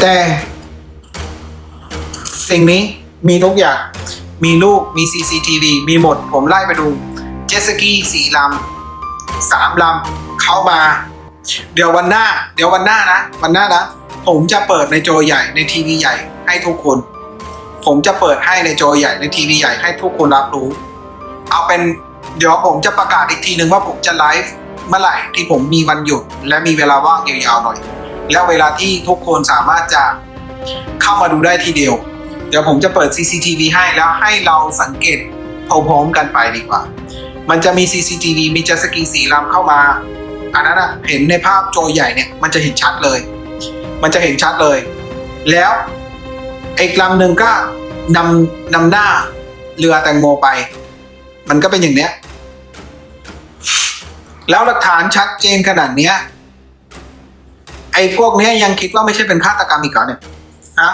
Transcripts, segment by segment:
แต่สิ่งนี้มีทุกอย่าง มีลูก มี CCTV มีหมด ผมไล่ไปดู เจสกีสี่ลำสามลำเข้ามา เดี๋ยววันหน้า เดี๋ยววันหน้านะ วันหน้านะ ผมจะเปิดในจอใหญ่ในทีวีใหญ่ให้ทุกคน ผมจะเปิดให้ในจอใหญ่ในทีวีใหญ่ให้ทุกคนรับรู้ เอาเป็น เดี๋ยวผมจะประกาศอีกทีหนึ่งว่าผมจะไลฟ์เมื่อไหร่ที่ผมมีวันหยุดและมีเวลาว่างยาวๆหน่อย แล้วเวลาที่ทุกคนสามารถจะเข้ามาดูได้ทีเดียว เดี๋ยวผมจะเปิด CCTV ให้แล้วให้เราสังเกตพร้อมๆกันไปดีกว่า มันจะมี CCTV มีจัสกีสีลำเข้ามา อันนั้นอะเห็นในภาพโจใหญ่เนี่ยมันจะเห็นชัดเลย มันจะเห็นชัดเลย แล้วอีกลำหนึ่งก็นำนำหน้าเรือแตงโมไป มันก็เป็นอย่างเนี้ยแล้วหลักฐานชัดเจนขนาดเนี้ย ไอ้พวกเนี้ยยังคิดว่าไม่ใช่เป็นฆาตกรรมอีกเหรอเนี่ยฮะ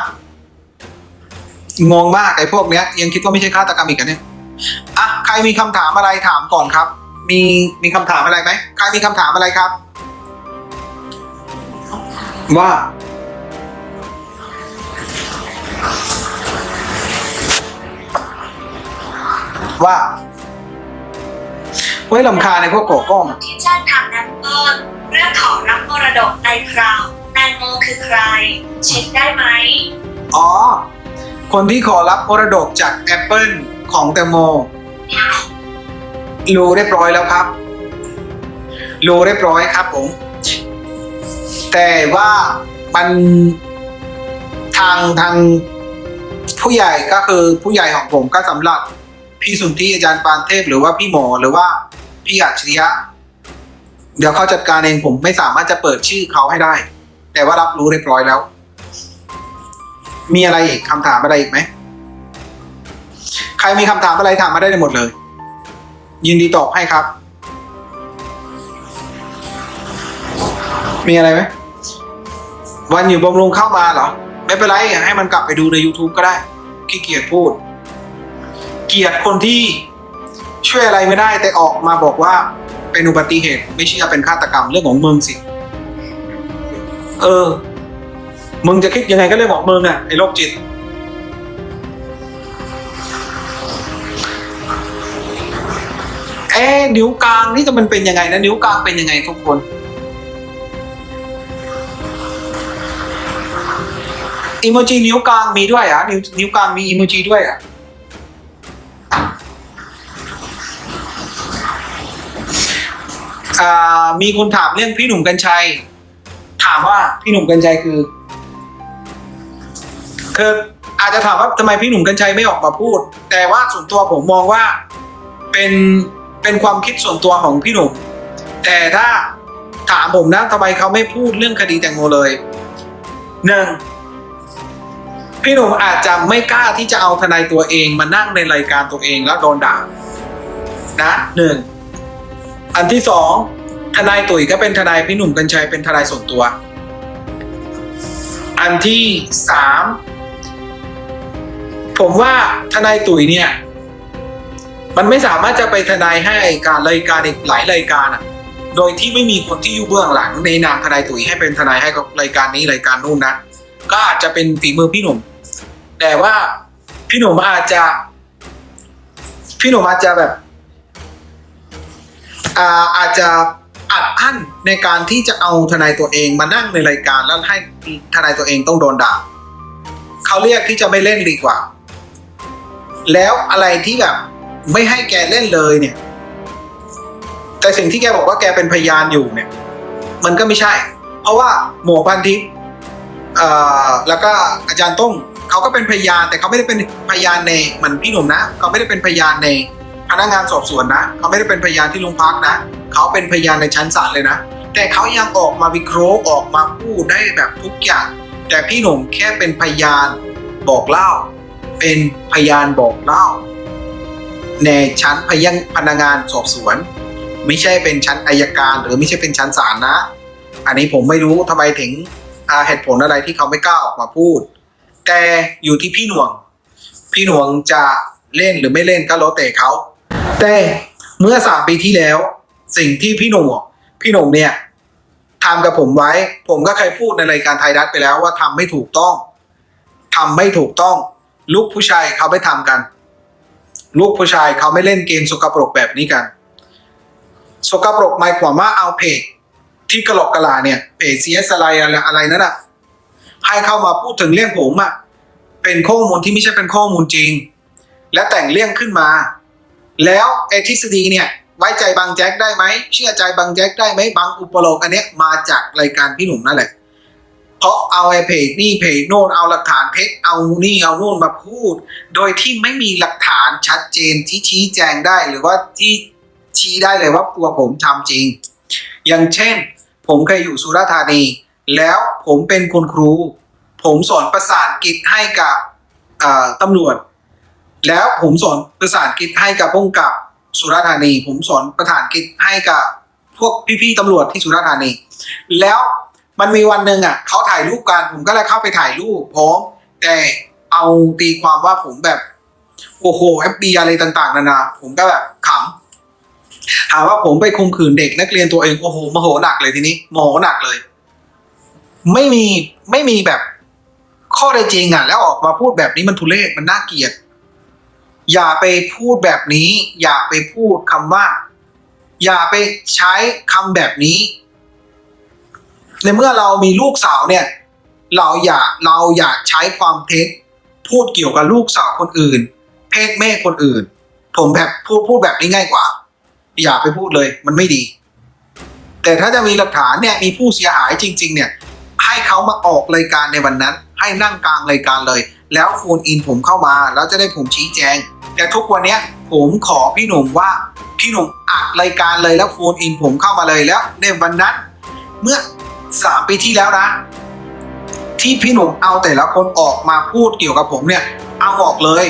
งงมากไอ้พวกเนี้ย ยังคิดว่าไม่ใช่ฆาตกรรมอีกเหรอเนี่ยอะใครมีคำถามอะไรถามก่อนครับ มีมีคำถามอะไรไหมใครมีคำถามอะไรครับ ว่าว่าเฮ้ยลำคาในพวกโกโก้งที่แจ้งทางแอปเปิลเรื่องขอรับมรดกในคราวแตงโมคือใคร เช็คได้ไหม อ๋อ คนที่ขอรับมรดกจาก Apple ของแตงโม รู้เรียบร้อยแล้วครับ รู้เรียบร้อยครับผม แต่ว่ามันทางทางผู้ใหญ่ก็คือผู้ใหญ่ของผมก็สำหรับพี่สุนทรีอาจารย์ปานเทพหรือว่าพี่หมอหรือว่าพี่อัจฉริยะ เดี๋ยวเขาจัดการเองผมไม่สามารถจะเปิดชื่อเขาให้ได้ แต่ว่ารับรู้เรียบร้อยแล้ว มีอะไรอีกคำถามอะไรอีกไหมใครมีคำถามอะไรถามมาได้หมดเลย ยินดีตอบให้ครับ มีอะไรไหมวันอยู่บำรุงเข้ามาเหรอ ไม่เป็นไรให้มันกลับไปดูใน YouTube ก็ได้ขี้เกียจพูด เกียดคนที่ช่วยอะไรไม่ได้แต่ออกมาบอกว่า เป็นอุบัติเหตุ ไม่ใช่เป็นฆาตกรรมเรื่องของมึงสิ เออ มึงจะคิดยังไงก็เรื่องของมึงอะไอ้โรคจิต เอ๊นิ้วกลางนี่จะมันเป็นยังไงนะนิ้วกลางเป็นยังไงทุกคนอีโมจินิ้วกลางมีด้วยอะนิ้วนิ้วกลางมีอีโมจิด้วยอะ มีคนถามเรื่องพี่หนุ่มกัญชัย ถามว่าพี่หนุ่มกัญชัยคือคืออาจจะถามว่าทำไมพี่หนุ่มกัญชัยไม่ออกมาพูด แต่ว่าส่วนตัวผมมองว่าเป็นเป็นความคิดส่วนตัวของพี่หนุ่ม แต่ถ้าถามผมนะทำไมเขาไม่พูดเรื่องคดีแตงโมเลยหนึ่งพี่หนุ่มอาจจะไม่กล้าที่จะเอาทนายตัวเองมานั่งในรายการตัวเองแล้วโดนด่านะหนึ่ง อันที่สองทนายตุ๋ยก็เป็นทนายพี่หนุ่มกัญชัยเป็นทนายส่วนตัว อันที่สามผมว่าทนายตุ๋ยเนี่ย มันไม่สามารถจะไปทนายให้การรายการอีกหลายรายการอะโดยที่ไม่มีคนที่อยู่เบื้องหลัง ในนามทนายตุ๋ยให้เป็นทนายให้กับรายการนี้รายการนู่นนะก็อาจจะเป็นฝีมือพี่หนุ่ม แต่ว่าพี่หนุ่มอาจจะ พี่หนุ่มอาจจะแบบ อาอาจจะอัดอั้นในการที่จะเอาทนายตัวเองมานั่งในรายการแล้วให้ทนายตัวเองต้องโดนด่าเขาเรียกที่จะไม่เล่นดีกว่า แล้วอะไรที่แบบไม่ให้แกเล่นเลยเนี่ย แต่สิ่งที่แกบอกว่าแกเป็นพยานอยู่เนี่ย มันก็ไม่ใช่ เพราะว่าหมวกพันทิพย์แล้วก็อาจารย์ต้งเขาก็เป็นพยานแต่เขาไม่ได้เป็นพยานในเหมือนพี่หนุ่มนะเขาไม่ได้เป็นพยานใน พนักงานสอบสวนนะเขาไม่ได้เป็นพยานที่โรงพักนะเขาเป็นพยานในชั้นศาลเลยนะ แต่เขายังออกมาวิเคราะห์ออกมาพูดได้แบบทุกอย่าง แต่พี่หนุ่มแค่เป็นพยานบอกเล่า เป็นพยานบอกเล่า ในชั้นพยังพนักงานสอบสวน ไม่ใช่เป็นชั้นอายการ หรือไม่ใช่เป็นชั้นศาลนะ อันนี้ผมไม่รู้ทำไมถึงเหตุผลอะไรที่เขาไม่กล้าออกมาพูด แต่อยู่ที่พี่หน่วง พี่หน่วงจะเล่นหรือไม่เล่นก็แล้วแต่เขา แต่เมื่อสามปีที่แล้ว สิ่งที่พี่หน่วงพี่หน่วงเนี่ยทำกับผมไว้ ผมก็เคยพูดในรายการไทยรัฐไปแล้วว่าทำไม่ถูกต้องทำไม่ถูกต้อง ลูกผู้ชายเขาไม่ทำกัน ลูกผู้ชายเขาไม่เล่นเกมสกปรกแบบนี้กันสกปรกหมายความว่าเอาเพจที่กระหลกกระลาเนี่ยเพจ CS อะไรอะไรอะไรนั่นอะให้เข้ามาพูดถึงเรื่องผมอะเป็นข้อมูลที่ไม่ใช่เป็นข้อมูลจริง และแต่งเรื่องขึ้นมา แล้วไอ้ทฤษฎีเนี่ยไว้ใจบางแจ็คได้ไหมเชื่อใจบางแจ็คได้ไหมบางอุปโลกอันเนี้ยมาจากรายการพี่หนุ่มนั่นแหละเพราะเอาไอ้เพจนี่เพจโน่นเอาหลักฐานเท็จเอานี่เอาโน่นมาพูด โดยที่ไม่มีหลักฐานชัดเจนที่ชี้แจงได้หรือว่าที่ชี้ได้เลยว่าตัวผมทำจริง อย่างเช่น ผมเคยอยู่สุราษฎร์ธานี แล้วผมเป็นคุณครู ผมสอนภาษาอังกฤษให้กับตำรวจ แล้วผมสอนภาษาอังกฤษให้กับพงกับสุราษฎร์ธานี ผมสอนภาษาอังกฤษให้กับพวกพี่ๆตำรวจที่สุราษฎร์ธานี แล้วมันมีวันหนึ่งอะเขาถ่ายรูปกันผมก็เลยเข้าไปถ่ายรูปผมแต่เอาตีความว่าผมแบบโอ้โหเอฟบีอะไรต่าง ๆนานาผมก็แบบขำถามว่าผมไปคุมขืนเด็กนักเรียนตัวเองโอ้โหมโหหนักเลยทีนี้โมโหหนักเลย ไม่มีไม่มีแบบข้อใดจริงอะ แล้วออกมาพูดแบบนี้มันทุเรศมันน่าเกลียด อย่าไปพูดแบบนี้ อย่าไปพูดคำว่า อย่าไปใช้คำแบบนี้ ในเมื่อเรามีลูกสาวเนี่ย เราอย่าเราอย่าใช้ความเท็จพูดเกี่ยวกับลูกสาวคนอื่น เพศแม่คนอื่น ผมแบบพูดพูดแบบนี้ง่ายกว่า อย่าไปพูดเลยมันไม่ดี แต่ถ้าจะมีหลักฐานเนี่ยมีผู้เสียหายจริง ๆ เนี่ย ให้เขามาออกรายการในวันนั้น ให้นั่งกลางรายการเลย แล้วโฟนอินผมเข้ามาแล้วจะได้ผมชี้แจง แต่ทุกวันนี้ผมขอพี่หนุ่มว่าพี่หนุ่มอัดรายการเลยแล้วโฟนอินผมเข้ามาเลยแล้วในวันนั้น เมื่อสามปีที่แล้วนะ ที่พี่หนุ่มเอาแต่ละคนออกมาพูดเกี่ยวกับผมเนี่ย เอาออกเลย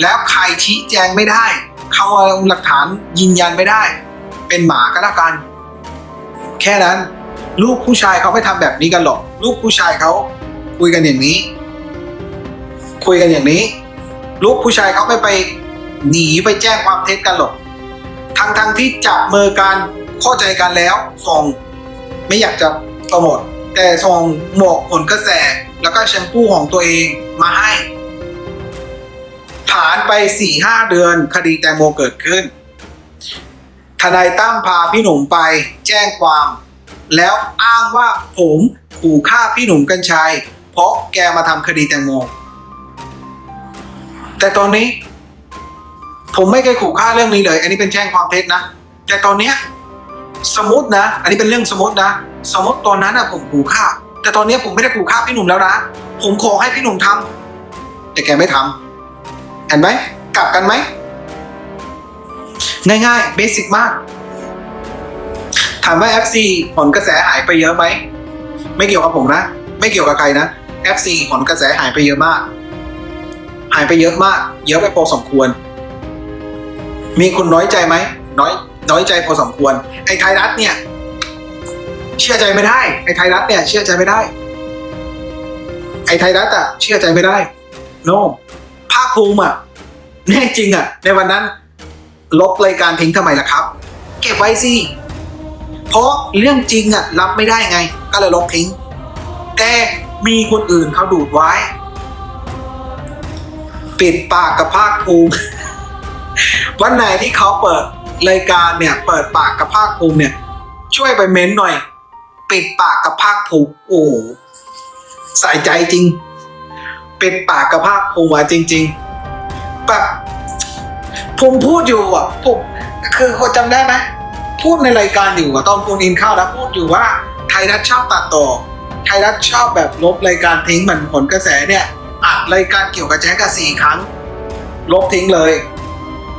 แล้วใครชี้แจงไม่ได้เขาเอาหลักฐานยืนยันไม่ได้ เป็นหมาก็แล้วกัน แค่นั้น ลูกผู้ชายเขาไม่ทำแบบนี้กันหรอก ลูกผู้ชายเขาคุยกันอย่างนี้ คุยกันอย่างนี้ ลูกผู้ชายเขาไม่ไปหนีไปแจ้งความเท็จกันหรอกทั้งทั้งที่จับมือกันเข้าใจกันแล้วส่งไม่อยากจะโปรโมทแต่ส่งหมวกผลกระแสแล้วก็แชมพูของตัวเองมาให้ผ่านไปสี่ห้าเดือนคดีแตงโมเกิดขึ้น ทนายตั้มพาพี่หนุ่มไปแจ้งความ แล้วอ้างว่าผมขู่ฆ่าพี่หนุ่มกัญชัย เพราะแกมาทำคดีแตงโม แต่ตอนนี้ ผมไม่เคยขู่ฆ่าเรื่องนี้เลย อันนี้เป็นแจ้งความเท็จนะ แต่ตอนเนี้ยสมมตินะ อันนี้เป็นเรื่องสมมตินะ สมมติตอนนั้นนะผมขู่ฆ่า แต่ตอนนี้ผมไม่ได้ขู่ฆ่าพี่หนุ่มแล้วนะ ผมขอให้พี่หนุ่มทำแต่แกไม่ทำเห็นไหม กลับกันไหม ง่ายๆ เบสิกมาก ถามว่า FC ผลกระแสหายไปเยอะไหม ไม่เกี่ยวกับผมนะ ไม่เกี่ยวกับใครนะ FC ผลกระแสหายไปเยอะมากายไปเยอะมาก เยอะไปพอสมควร มีคุณน้อยใจไหมน้อยน้อยใจพอสมควร ไอ้ไทยรัฐเนี่ย เชื่อใจไม่ได้ ไอ้ไทยรัฐเนี่ย เชื่อใจไม่ได้ ไอ้ไทยรัฐอะเชื่อใจไม่ได้ โนภาคภูมิอะแน่จริงอะในวันนั้น ลบรายการทิ้งทำไมล่ะครับ เก็บไว้สิเพราะเรื่องจริงอะรับไม่ได้ไง ก็เลยลบทิ้ง แต่มีคนอื่นเขาดูดไว้ ปิดปากกับภาคภูมิวันไหนที่เขาเปิดรายการเนี่ย เปิดปากกับภาคภูมิเนี่ย ช่วยไปเม้นหน่อย ปิดปากกับภาคภูมิโอ้ใส่ใจจริง ปิดปากกับภาคภูมิจริง ๆ แบบผมพูดอยู่อะผมคือคนจำได้ไหมพูดในรายการอยู่อะตอนโฟนอินเข้าแล้วพูดอยู่ว่าไทยรัฐชอบตัดต่อไทยรัฐชอบแบบลบรายการทิ้งเหมือนผลกระแสเนี่ย อัดรายการเกี่ยวกับแจ๊กกะสี่ครั้ง ลบทิ้งเลย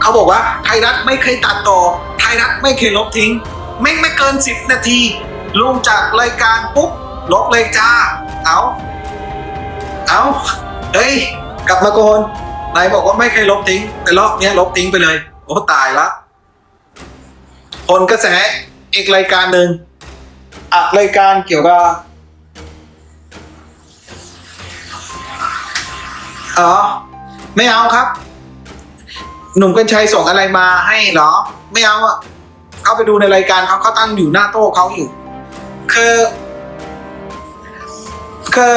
เขาบอกว่าไทยรัฐไม่เคยตัดต่อ ไทยรัฐไม่เคยลบทิ้งไม่ไม่เกินสิบนาที ลงจากรายการปุ๊บลบเลยจ้า เอาเอาเฮ้ย กลับมาโกนนายบอกว่าไม่เคยลบทิ้ง แต่รอบนี้ลบทิ้งไปเลย โอ้ตายละผลกระแสอีกรายการหนึ่งอัดรายการเกี่ยวกับ อ๋อ ไม่เอาครับ หนุ่มกัญชัยส่งอะไรมาให้เหรอ ไม่เอาอะเข้าไปดูในรายการเขาเขาตั้งอยู่หน้าโต๊ะเขาอยู่ คือ คือ